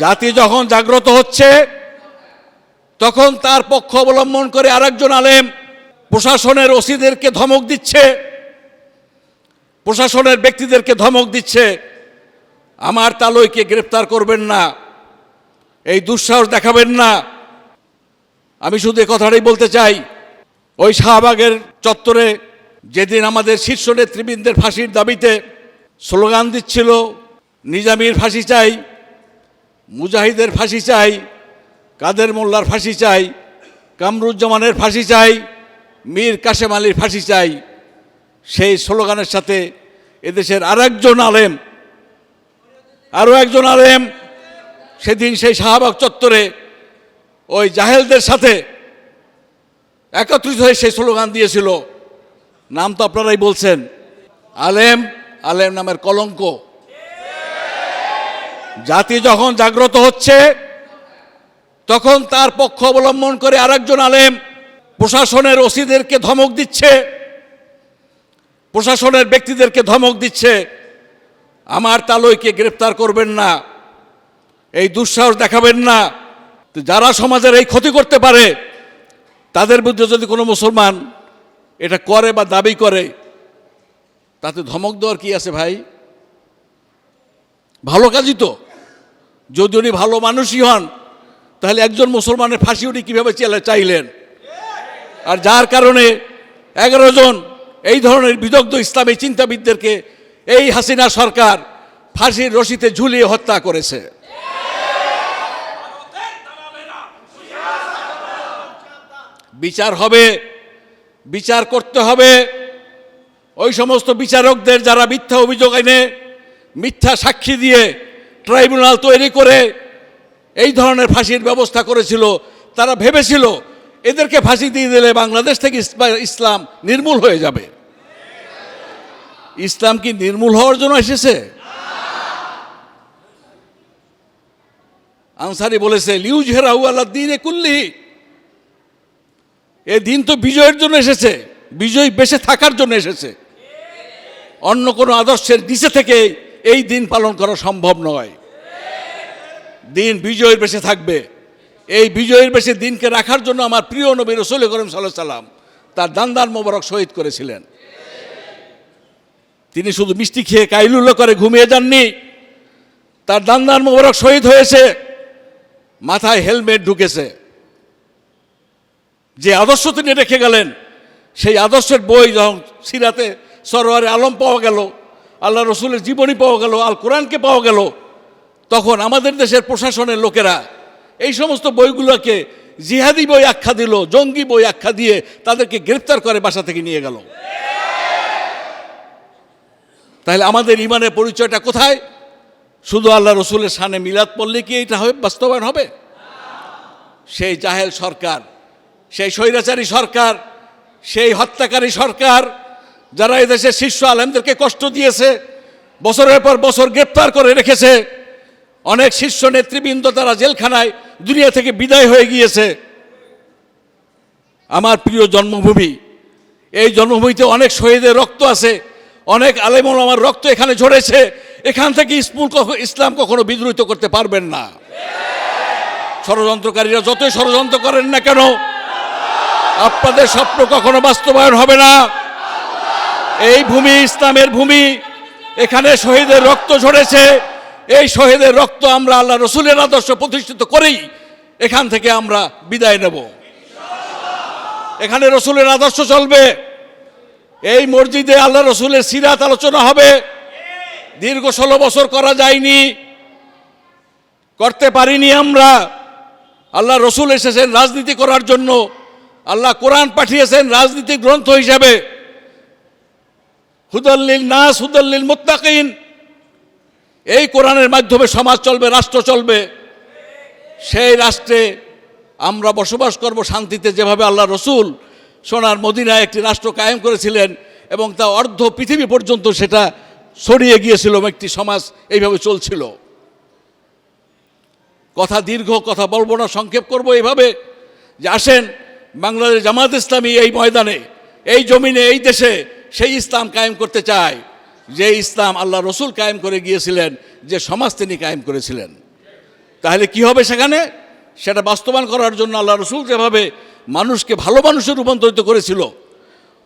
জাতি যখন জাগ্রত হচ্ছে, তখন তার পক্ষ অবলম্বন করে আরেকজন আলেম প্রশাসনের ওসিদেরকে ধমক দিচ্ছে, প্রশাসনের ব্যক্তিদেরকে ধমক দিচ্ছে, আমার তালইকে গ্রেপ্তার করবেন না, এই দুঃসাহস দেখাবেন না। আমি শুধু এ কথাটাই বলতে চাই, ওই শাহবাগের চত্বরে যেদিন আমাদের শীর্ষ নেতৃবৃন্দের ফাঁসির দাবিতে স্লোগান দিচ্ছিল, নিজামির ফাঁসি চাই মুজাহিদের ফাঁসি চাই, কাদের মোল্লার ফাঁসি চাই, কামরুজ্জামানের ফাঁসি চাই, মীর কাশেম আলীর ফাঁসি চাই। সেই স্লোগানের সাথে এদেশের আরেকজন আলেম, আরও একজন আলেম, সেদিন সেই শাহবাগ চত্বরে ওই জাহেলদের সাথে একত্রিত হয়ে সেই স্লোগান দিয়েছিল। নাম তো আপনারাই বলছেন। আলেম আলেম নামের কলঙ্ক। জাতি যখন জাগ্রত হচ্ছে, তখন তার পক্ষ অবলম্বন করে আরেকজন আলেম প্রশাসনের ওসিদেরকে ধমক দিচ্ছে, প্রশাসনের ব্যক্তিদেরকে ধমক দিচ্ছে, আমার তালইকে গ্রেপ্তার করবেন না, এই দুঃসাহস দেখাবেন না। যারা সমাজের এই ক্ষতি করতে পারে, তাদের বিরুদ্ধে যদি কোনো মুসলমান এটা করে বা দাবি করে, তাতে ধমক দেওয়ার কি আছে ভাই? ভালো কাজই তো। যদি উনি ভালো মানুষই হন, তাহলে একজন মুসলমানের ফাঁসি উনি কীভাবে চেলে চাইলেন? আর যার কারণে এগারো জন এই ধরনের বিদগ্ধ ইসলামী চিন্তাবিদদেরকে এই হাসিনা সরকার ফাঁসির রশিতে ঝুলিয়ে হত্যা করেছে। বিচার হবে, বিচার করতে হবে। ওই সমস্ত বিচারকদের যারা মিথ্যা অভিযোগ এনে মিথ্যা সাক্ষী দিয়ে ট্রাইব্যুনাল তৈরি করে এই ধরনের ফাঁসির ব্যবস্থা করেছিল, তারা ভেবেছিল এদেরকে ফাঁসি দিয়ে দিলে বাংলাদেশ থেকে ইসলাম নির্মূল হয়ে যাবে। ইসলাম কি নির্মূল হওয়ার জন্য এসেছে? আনসারি বলেছে লিউজ হেরাউ আল্লাহ দিনে কুল্লি এ দিন তো বিজয়ের জন্য এসেছে, বিজয় বেঁচে থাকার জন্য এসেছে। অন্য কোনো আদর্শের নিচে থেকে এই দিন পালন করা সম্ভব নয়। দিন বিজয়ের বেশে থাকবে। এই বিজয়ের বেশে দিনকে রাখার জন্য আমার প্রিয় নবী রসুল করিম সাল্লাহ সাল্লাম তার দান্দার মোবারক শহীদ করেছিলেন। তিনি শুধু মিষ্টি খেয়ে কাইলুল্লো করে ঘুমিয়ে যাননি, তার দান্দার মোবারক শহীদ হয়েছে, মাথায় হেলমেট ঢুকেছে। যে আদর্শ তিনি রেখে গেলেন, সেই আদর্শের বই যখন সিরাতে সরোয়ারে আলম পাওয়া গেল আল্লাহ রসুলের জীবনী পাওয়া গেল, আল কোরআনকে পাওয়া গেল। তখন আমাদের দেশের প্রশাসনের লোকেরা এই সমস্ত বইগুলোকে জিহাদি বই আখ্যা দিল, জঙ্গি বই আখ্যা দিয়ে তাদেরকে গ্রেপ্তার করে বাসা থেকে নিয়ে গেল। তাহলে আমাদের ইমানের পরিচয়টা কোথায়? শুধু আল্লাহ রসুলের সানে মিলাদ পড়লে কি এটা হবে, বাস্তবায়ন হবে? সেই জাহেল সরকার, সেই স্বৈরাচারী সরকার, সেই হত্যাকারী সরকার যারা এদেশের শীর্ষ আলেমদেরকে কষ্ট দিয়েছে, বছরের পর বছর গ্রেপ্তার করে রেখেছে, অনেক শীর্ষ নেতৃবৃন্দ তারা জেলখানায় দুনিয়া থেকে বিদায় হয়ে গিয়েছে। আমার প্রিয় জন্মভূমি, এই জন্মভূমিতে অনেক শহীদের রক্ত আছে, অনেক আলেমল আমার রক্ত এখানে ঝরেছে, এখান থেকে স্কুল ইসলাম কখনো বিদ্রোহিত করতে পারবেন না। ষড়যন্ত্রকারীরা যতই ষড়যন্ত্র করেন না কেন, আপনাদের স্বপ্ন কখনো বাস্তবায়ন হবে না। এই ভূমি ইসলামের ভূমি। এখানে শহীদের রক্ত ঝরেছে। এই শহীদের রক্ত আমরা আল্লাহ রসুলের আদর্শ প্রতিষ্ঠিত করেই এখান থেকে আমরা বিদায় নেব। এখানে রসুলের আদর্শ চলবে। এই মসজিদে আল্লাহ রসুলের সিরাত আলোচনা হবে। দীর্ঘ ষোলো বছর করা যায়নি। করতে পারিনি আমরা। আল্লাহ রসুল এসেছেন রাজনীতি করার জন্য। আল্লাহ কোরআন পাঠিয়েছেন রাজনীতিক গ্রন্থ হিসাবে। হুদল্লিল নাস, হুদল্লিল মুত্তাকিন। এই কোরআনের মাধ্যমে সমাজ চলবে, রাষ্ট্র চলবে। সেই রাষ্ট্রে আমরা বসবাস করব শান্তিতে যেভাবে আল্লাহ রসুল সোনার মদিনায় একটি রাষ্ট্র কায়েম করেছিলেন এবং তা অর্ধ পৃথিবী পর্যন্ত সেটা ছড়িয়ে গিয়েছিল, একটি সমাজ এইভাবে চলছিল। কথা দীর্ঘ, কথা বলব না, সংক্ষেপ করব এইভাবে যে আসেন বাংলাদেশ জামাত ইসলামী এই ময়দানে, এই জমিনে, এই দেশে সেই ইসলাম কায়েম করতে চায়, যে ইসলাম আল্লাহ রসুল কায়েম করে গিয়েছিলেন, যে সমাজ তিনি কায়েম করেছিলেন। তাহলে কি হবে সেখানে? সেটা বাস্তবায়ন করার জন্য আল্লাহ রসুল যেভাবে মানুষকে ভালো মানুষে রূপান্তরিত করেছিল,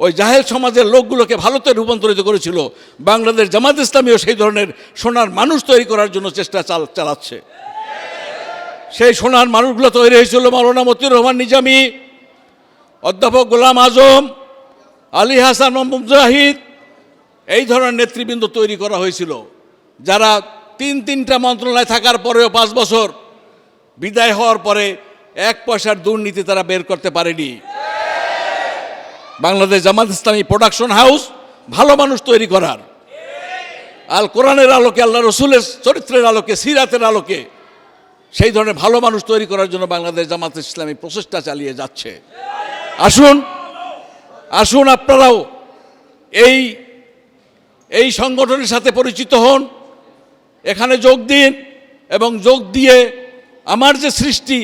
ওই জাহেল সমাজের লোকগুলোকে ভালোতে রূপান্তরিত করেছিল, বাংলাদেশ জামাত ইসলামীও সেই ধরনের সোনার মানুষ তৈরি করার জন্য চেষ্টা চাল, চালাচ্ছে। সেই সোনার মানুষগুলো তৈরি হয়েছিল মৌলানা মতিউর রহমান নিজামী, অধ্যাপক গোলাম আজম আলী হাসান মোহাম্মদ জাহিদ, এই ধরনের নেতৃবৃন্দ তৈরি করা হয়েছিল, যারা তিন তিনটা মন্ত্রণালয় থাকার পরেও পাঁচ বছর বিদায় হওয়ার পরে এক পয়সার দুর্নীতি তারা বের করতে পারেনি। বাংলাদেশ জামাত ইসলামী প্রোডাকশন হাউস ভালো মানুষ তৈরি করার। আল কোরআনের আলোকে, আল্লাহ রসুলের চরিত্রের আলোকে, সিরাতের আলোকে সেই ধরনের ভালো মানুষ তৈরি করার জন্য বাংলাদেশ জামাত ইসলামী প্রচেষ্টা চালিয়ে যাচ্ছে। আসুন আসুন আপনারাও এই এই সংগঠনের সাথে পরিচিত হন, এখানে যোগ দিন এবং যোগ দিয়ে আমার যে সৃষ্টি,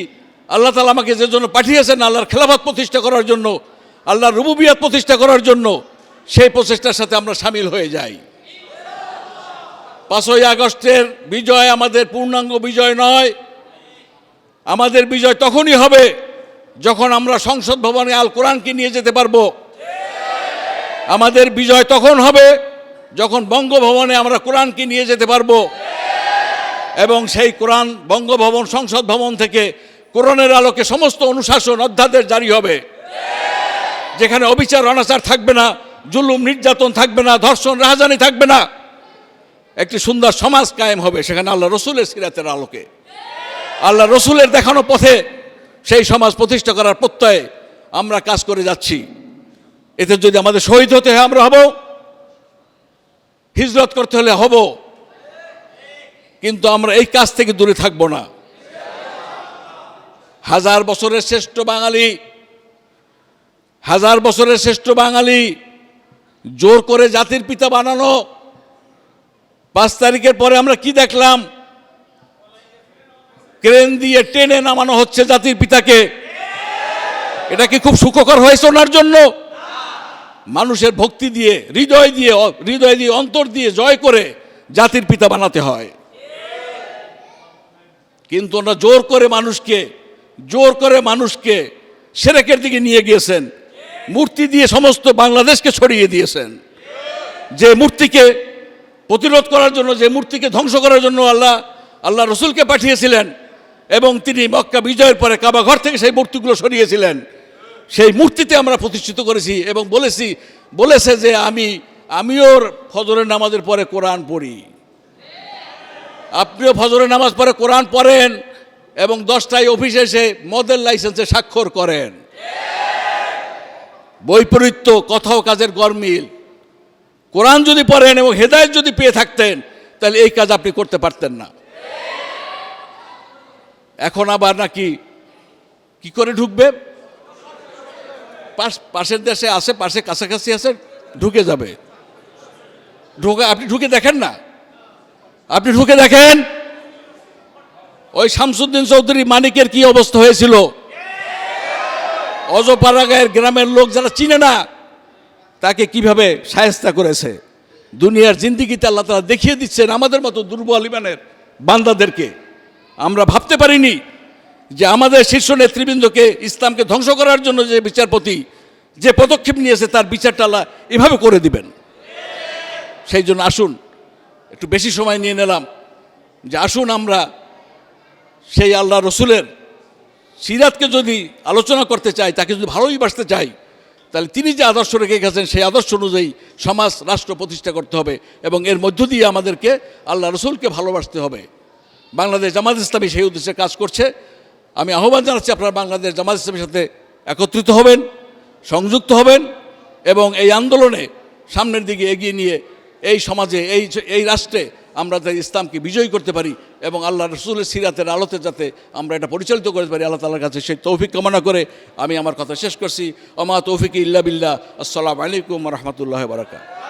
আল্লাহ তালা আমাকে যে জন্য পাঠিয়েছেন, আল্লাহর খেলাফত প্রতিষ্ঠা করার জন্য, আল্লাহর রুবুবিয়াত প্রতিষ্ঠা করার জন্য, সেই প্রচেষ্টার সাথে আমরা সামিল হয়ে যাই। পাঁচই আগস্টের বিজয় আমাদের পূর্ণাঙ্গ বিজয় নয়। আমাদের বিজয় তখনই হবে যখন আমরা সংসদ ভবনে আল কোরআনকে নিয়ে যেতে পারব। আমাদের বিজয় তখন হবে যখন বঙ্গভবনে আমরা কোরআনকে নিয়ে যেতে পারব। এবং সেই কোরআন বঙ্গভবন সংসদ ভবন থেকে কোরআনের আলোকে সমস্ত অনুশাসন অধ্যাদেশ জারি হবে। যেখানে অবিচার, অনাচার থাকবে না, জুলুম, নির্যাতন থাকবে না, ধর্ষণ, রাহাজানি থাকবে না। একটি সুন্দর সমাজ কায়েম হবে সেখানে আল্লাহ রসুলের সিরাতের আলোকে। আল্লাহ রসুলের দেখানো পথে সেই সমাজ প্রতিষ্ঠা করার প্রত্যয়ে আমরা কাজ করে যাচ্ছি। এতে যদি আমাদের শহীদ হতে হয়, আমরা হব। হিজরত করতে হলে হব। কিন্তু আমরা এই কাজ থেকে দূরে থাকব না। হাজার বছরের শ্রেষ্ঠ বাঙালি, হাজার বছরের শ্রেষ্ঠ বাঙালি, জোর করে জাতির পিতা বানানো। পাঁচ তারিখের পরে আমরা কি দেখলাম? ক্রেন দিয়ে টেনে নামানো হচ্ছে জাতির পিতাকে। এটা কি খুব সুখকর হয়েছে ওনার জন্য? মানুষের ভক্তি দিয়ে, হৃদয় দিয়ে হৃদয় দিয়ে, অন্তর দিয়ে জয় করে জাতির পিতা বানাতে হয়। কিন্তু ওনারা জোর করে মানুষকে, জোর করে মানুষকে সেরেকের দিকে নিয়ে গিয়েছেন। মূর্তি দিয়ে সমস্ত বাংলাদেশকে ছড়িয়ে দিয়েছেন। যে মূর্তিকে প্রতিরোধ করার জন্য, যে মূর্তিকে ধ্বংস করার জন্য আল্লাহ আল্লাহ রসুলকে পাঠিয়েছিলেন এবং তিনি মক্কা বিজয়ের পরে কাবা ঘর থেকে সেই মূর্তিগুলো সরিয়েছিলেন। সেই মূর্তিতে আমরা প্রতিষ্ঠিত করেছি এবং বলেছি, বলেছে যে আমি, আমিও ফজরের নামাজের পরে কোরআন পড়ি। আপনিও ফজরের নামাজ পরে কোরআন পড়েন এবং দশটায় অফিসে এসে মদের লাইসেন্সে স্বাক্ষর করেন। বৈপরীত্য, কথাও কাজের গরমিল। কোরআন যদি পড়েন এবং হেদায়ত যদি পেয়ে থাকতেন, তাহলে এই কাজ আপনি করতে পারতেন না। এখন আবার নাকি কি করে ঢুকবে? পাশ পাশের দেশে আছে পাশে কাছাকাছি আছে ঢুকে যাবে। ঢুকে আপনি ঢুকে দেখেন না? আপনি ঢুকে দেখেন? ওই শামসুদ্দিন চৌধুরী মানিকের কি অবস্থা হয়েছিল? অজপাড়াগায়ের গ্রামের লোক যারা চিনে না, তাকে কীভাবে সায়স্তা করেছে? দুনিয়ার জিন্দিগিতে আল্লাহ তালা দেখিয়ে দিচ্ছেন আমাদের মতো দুর্বল ইমানের বান্দাদেরকে। আমরা ভাবতে পারিনি যে আমাদের শীর্ষ নেতৃবৃন্দকে ইসলামকে ধ্বংস করার জন্য যে বিচারপতি যে পদক্ষেপ নিয়েছে তার বিচারটালা এভাবে করে দিবেন। সেই জন্য আসুন, একটু বেশি সময় নিয়ে নিলাম। যে আসুন আমরা সেই আল্লাহ রসুলের সিরাতকে যদি আলোচনা করতে চাই, তাকে যদি ভালোই বাসতে চাই, তাহলে তিনি যে আদর্শ রেখে গেছেন, সেই আদর্শ অনুযায়ী সমাজ, রাষ্ট্র প্রতিষ্ঠা করতে হবে এবং এর মধ্য দিয়ে আমাদেরকে আল্লাহ রসুলকে ভালোবাসতে হবে। বাংলাদেশ জামাত ইসলামী সেই উদ্দেশ্যে কাজ করছে। আমি আহ্বান জানাচ্ছি আপনারা বাংলাদেশ জামাত ইসলামের সাথে একত্রিত হবেন, সংযুক্ত হবেন এবং এই আন্দোলনে সামনের দিকে এগিয়ে নিয়ে এই সমাজে, এই এই রাষ্ট্রে আমরা যাতে ইসলামকে বিজয়ী করতে পারি এবং আল্লাহ রসুলের সিরাতের আলোতে যাতে আমরা এটা পরিচালিত করতে পারি, আল্লাহ তালার কাছে সেই তৌফিক কামনা করে আমি আমার কথা শেষ করছি। অমা তৌফিক ইল্লা বিল্লাহ। আসসালামু আলাইকুম রহমতুল্লাহ বারাকাত